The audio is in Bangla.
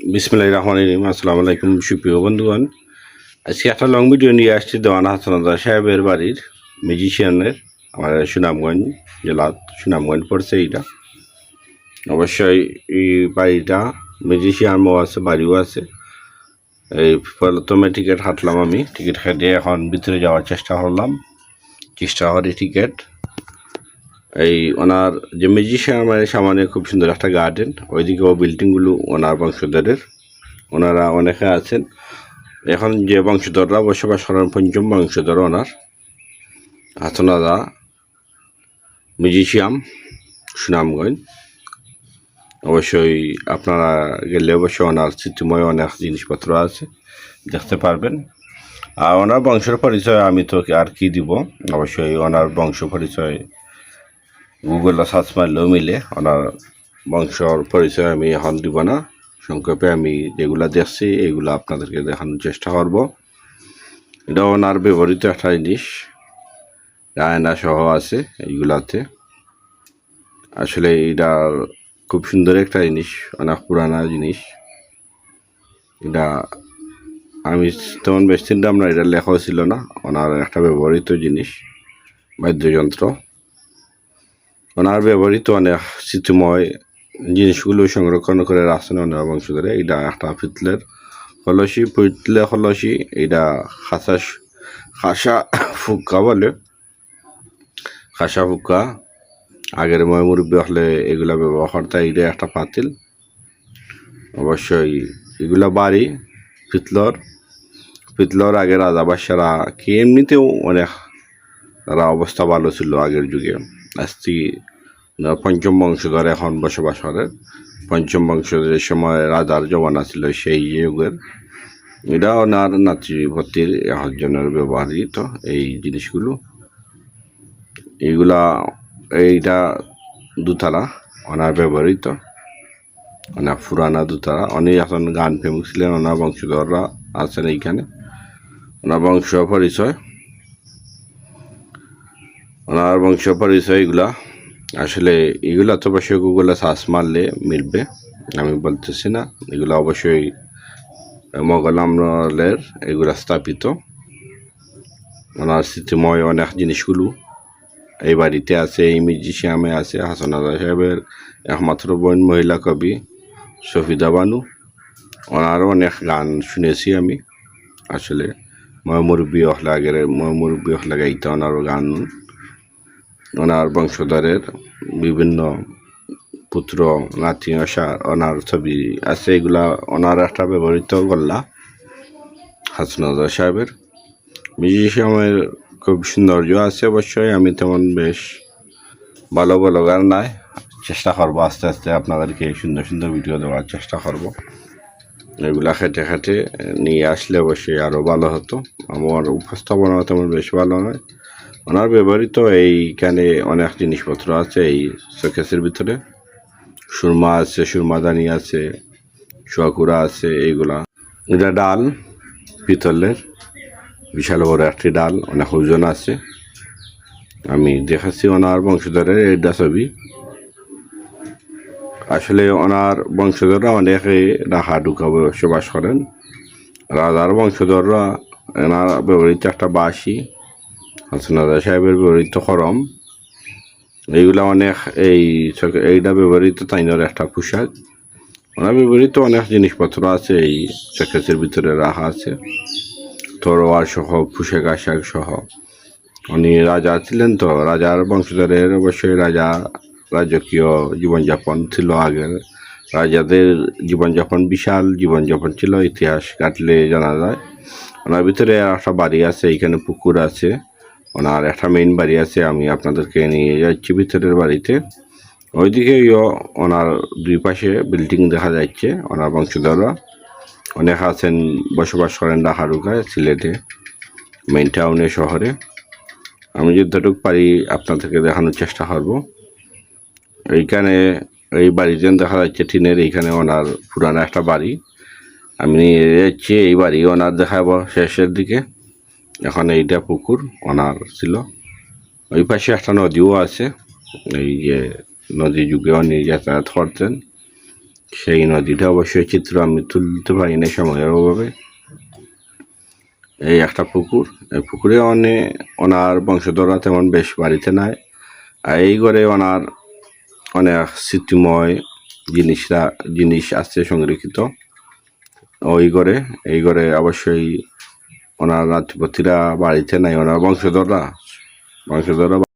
বিসমিল্লাহ রহমান রহিম। আসসালামু আলাইকুম, সুপ্রিয় বন্ধুগণ। আজকে একটা লং ভিডিও নিয়ে আসছি দেওয়ান হাসানদা সাহেবের বাড়ির মিউজিশিয়ানের আমার সুনামগঞ্জ জেলা সুনামগঞ্জ পড়ছে এইটা। অবশ্যই এই বাড়িটা মিউজিশিয়ানও আছে, বাড়িও আছে। এই প্রথমে টিকিট হাঁটলাম আমি। টিকিট কেটে এখন ভিতরে যাওয়ার চেষ্টা করলাম। চেষ্টা করি টিকিট এই ওনার যে মিউজিশিয়ান মানে সামনে খুব সুন্দর একটা গার্ডেন ওইদিকেও বিল্ডিংগুলো ওনার বংশধরের। ওনারা অনেকে আছেন। এখন যে বংশধররা বসবাস করেন, পঞ্চম বংশধর ওনার। হাসনাদা মিউজিশিয়াম সুনামগঞ্জ। অবশ্যই আপনারা গেলে অবশ্যই ওনার স্মৃতিময় অনেক জিনিসপত্র আছে, দেখতে পারবেন। আর ওনার বংশের পরিচয় আমি তো আর কি দিব? অবশ্যই ওনার বংশ পরিচয় গুগলে সার্চ মারলেও মিলে। ওনার বংশর পরিচয় আমি এখন দিব না। সংক্ষেপে আমি যেগুলা দেখছি, এগুলো আপনাদেরকে দেখানোর চেষ্টা করব। এটা ওনার ব্যবহৃত একটা জিনিস। আয়না সহ আছে এইগুলাতে। আসলে এটা খুব সুন্দর একটা জিনিস, অনেক পুরানা জিনিস। এটা আমি তেমন বেশি চিন্তা না এটা লেখাও ছিল না। ওনার একটা ব্যবহৃত জিনিস, বাদ্যযন্ত্র। ওনার ব্যবহৃত অনেক স্মৃতিময় জিনিসগুলো সংরক্ষণ করে রাখছেন ওনার বংশধরে। এটা একটা পিতলের কলসি পিতলে কলসি, এটা খাসা খাসা ফুক্কা বলে। খাসা ফুক্কা। আগের ময় মুরব্বী হলে এগুলা ব্যবহার তাই এটা একটা পাতিল। অবশ্যই এগুলা বাড়ি পিতলর পিতলর আগে রাজা বাদশারা কি এমনিতেও অনেক তারা অবস্থা ভালো ছিল আগের যুগে। আস্তি পঞ্চম বংশধর এখন বসবাস করে। পঞ্চম বংশধরের সময় রাজার জমানা ছিল সেই যুগের। এটা ওনার নাতিভর্তির জনের ব্যবহৃত এই জিনিসগুলো। এইগুলা এইটা দুতলা ওনার ব্যবহৃত। অনেক পুরানা দুতলা। অনেক এখন গান ফেমস ছিলেন, ওনার বংশধররা আছেন এইখানে। ওনার বংশ পরিচয় ওনার বংশ পরিচয় এগুলা। আসলে এগুলা তো অবশ্যই গুগলে সার্চ মারলে মিলবে, আমি বলতেছি না। এগুলো অবশ্যই মোগল আমলের এগুলা স্থাপিত। ওনার স্মৃতিময় অনেক জিনিসগুলো এই বাড়িতে আছে, এই মিউজিশিয়ামে আছে, হাসান আদা সাহেবের একমাত্র বোন মহিলা কবি সফিদা বানু। ওনারও অনেক গান শুনেছি আমি। আসলে মই মুরব্বী হলে আগের মই মুরব্বী হলে গাইতে ওনারও গান ওনার বংশধরের বিভিন্ন পুত্র, নাতি, আশা ওনার ছবি আছে, এগুলা ওনার একটা ব্যবহৃত গল্লা হাসনাজা সাহেবের। মিউজিয়ামের খুব সৌন্দর্য আছে অবশ্যই, আমি তেমন বেশ ভালো ভালো গান নাই। চেষ্টা করব আস্তে আস্তে আপনাদেরকে সুন্দর সুন্দর ভিডিও দেওয়ার চেষ্টা করব। এগুলা খেটে খেটে নিয়ে আসলে অবশ্যই আরও ভালো হতো। আমার উপস্থাপনা তেমন বেশ ভালো নয়। ওনার ব্যবহৃত এইখানে অনেক জিনিসপত্র আছে, এই শোকেসের ভিতরে। সুরমা আছে, সুরমাদানি আছে শোয়াকুড়া আছে, এইগুলা। এটা ডাল, পিতলের। বিশাল বড় একটি ডাল, অনেক ওজন আছে। আমি দেখাচ্ছি ওনার বংশধরের এইটা ছবি। আসলে ওনার বংশধররা অনেকে রাখা ঢুকা বসবাস করেন। রাজার বংশধররা এনার ব্যবহৃত একটা বাঁশি। হাসনাদা সাহেবের ব্যবহৃত খরম, এইগুলা অনেক এই এইটা ব্যবহৃত তাইনের একটা পোশাক। ওনার ব্যবহৃত অনেক জিনিসপত্র আছে, এই শোকেসের ভিতরে রাখা আছে। তরোয়ার সহ, পোশাক আশাক সহ। উনি রাজা ছিলেন তো, রাজার বংশধরের অবশ্যই রাজা রাজকীয় জীবনযাপন ছিল আগের। রাজাদের জীবনযাপন বিশাল জীবনযাপন ছিল, ইতিহাস কাটলে জানা যায়। ওনার ভিতরে একটা বাড়ি আছে, এখানে পুকুর আছে। ওনার একটা মেইন বাড়ি আছে, আমি আপনাদেরকে নিয়ে যাচ্ছি ভিতরের বাড়িতে। ওইদিকে ওনার দুই পাশে বিল্ডিং দেখা যাচ্ছে, ওনার বংশধররা। অনেক আছেন, বসবাস করেন ঢাকারুকায় সিলেটে মেইন টাউনে শহরে। আমি যতটুকু পারি আপনাদেরকে দেখানোর চেষ্টা করব। এইখানে, এই বাড়িতে দেখা যাচ্ছে টিনের, এইখানে ওনার পুরানো একটা বাড়ি। আমি নিয়ে যাচ্ছি, এই বাড়ি ওনার দেখাবো শেষের দিকে। এখন এইটা পুকুর ওনার ছিল। ওই পাশে একটা নদীও আছে। এই যে নদী যুগে উনি যাতায়াত করতেন। সেই নদীটা অবশ্যই চিত্র আমি তুলতে পারি না সময়ের অভাবে। এই একটা পুকুর। এই পুকুরে অনেক ওনার বংশধররা তেমন বেশ বাড়িতে নাই। আর এই ঘরে ওনার অনেক স্মৃতিময় জিনিসরা, জিনিস আছে সংরক্ষিত। ওই ঘরে, এই ঘরে অবশ্যই ওনার নাতিপতিরা বাড়িতে নাই ওনার বংশধররা। বংশধররা